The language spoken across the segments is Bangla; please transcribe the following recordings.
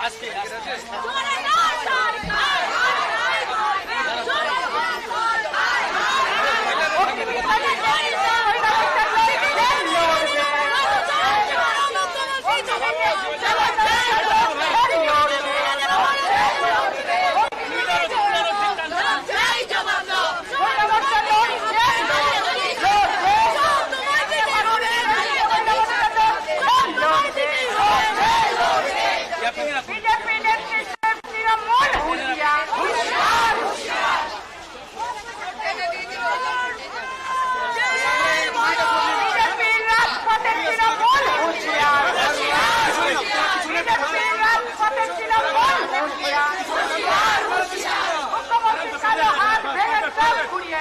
Haz.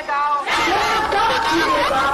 到。Thank you.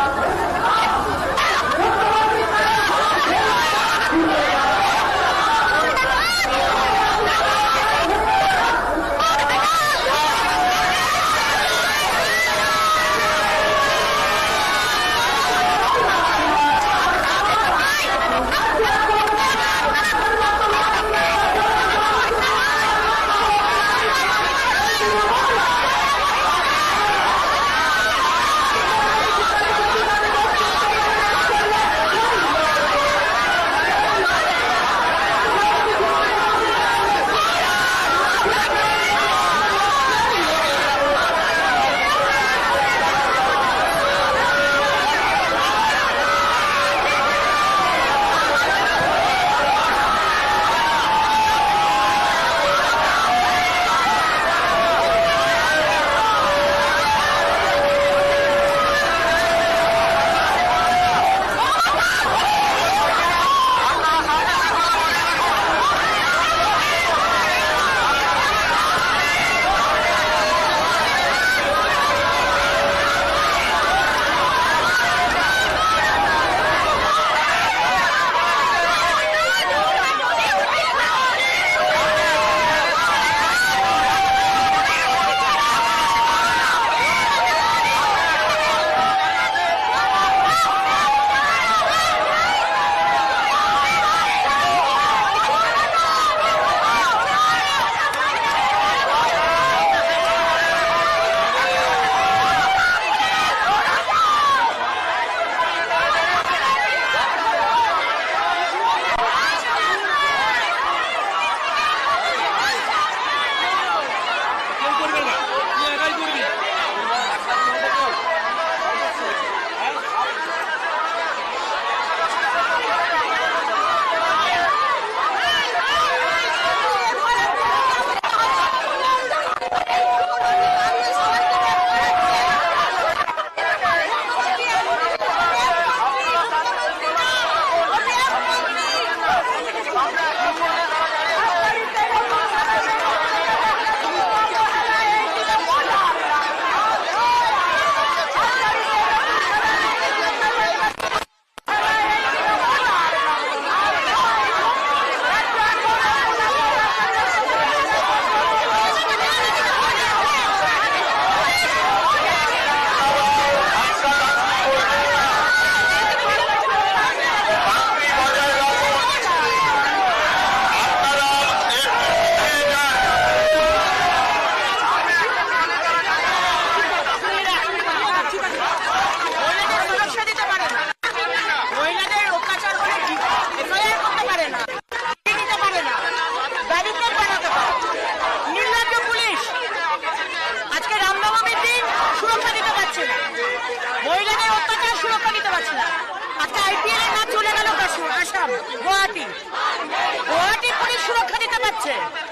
সুরক্ষা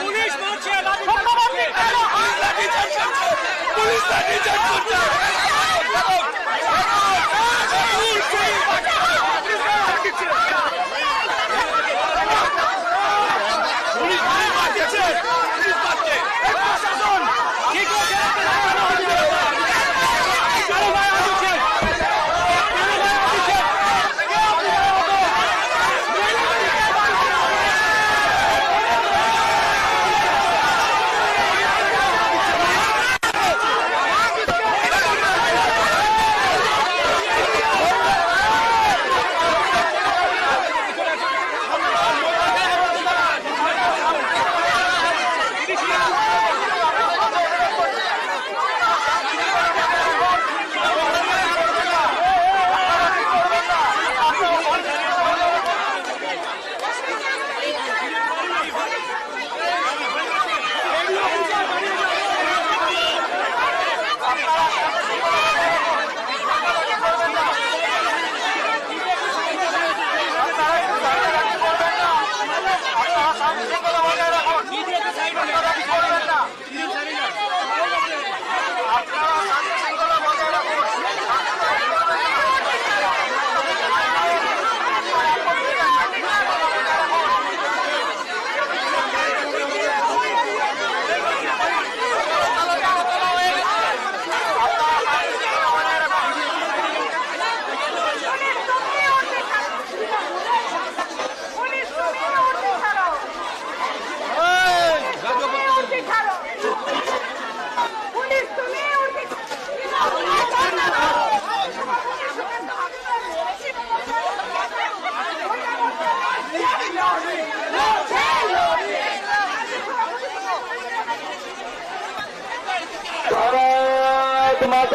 পুলিশ মারছে পুলিশ লাঠি করছে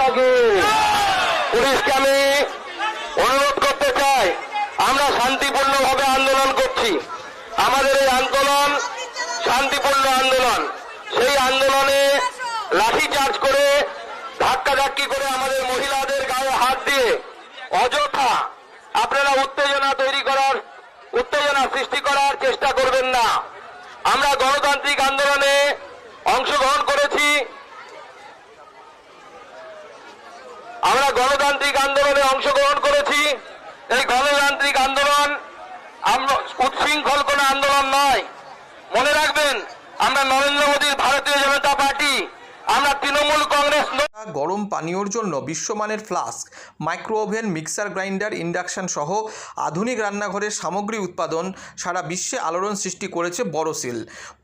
ভারত পুলিশকে আমি অনুরোধ করতে চাই। আমরা শান্তিপূর্ণভাবে আন্দোলন করছি। আমাদের এই আন্দোলন শান্তিপূর্ণ আন্দোলন। সেই আন্দোলনে লাঠি চার্জ করে ধাক্কাধাক্কি করে আমাদের মহিলাদের গায়ে হাত দিয়ে অযথা আপনারা উত্তেজনা তৈরি করার, উত্তেজনা সৃষ্টি করার চেষ্টা করবেন না। আমরা গণতান্ত্রিক আন্দোলনে অংশগ্রহণ করেছি আমরা গণতান্ত্রিক আন্দোলনে অংশগ্রহণ করেছি এই গণতান্ত্রিক আন্দোলন উচ্ছৃঙ্খল আন্দোলন নয়। মনে রাখবেন, আমরা নরেন্দ্র মোদীর ভারতীয় জনতা পার্টি, আমরা তৃণমূল কংগ্রেস গরম পানীয়র জন্য বিশ্বমানের flask micro oven mixer grinder, induction সহ আধুনিক রান্নাঘরের সামগ্রী উৎপাদন সারা বিশ্বে আলোড়ন সৃষ্টি করেছে বড়সিল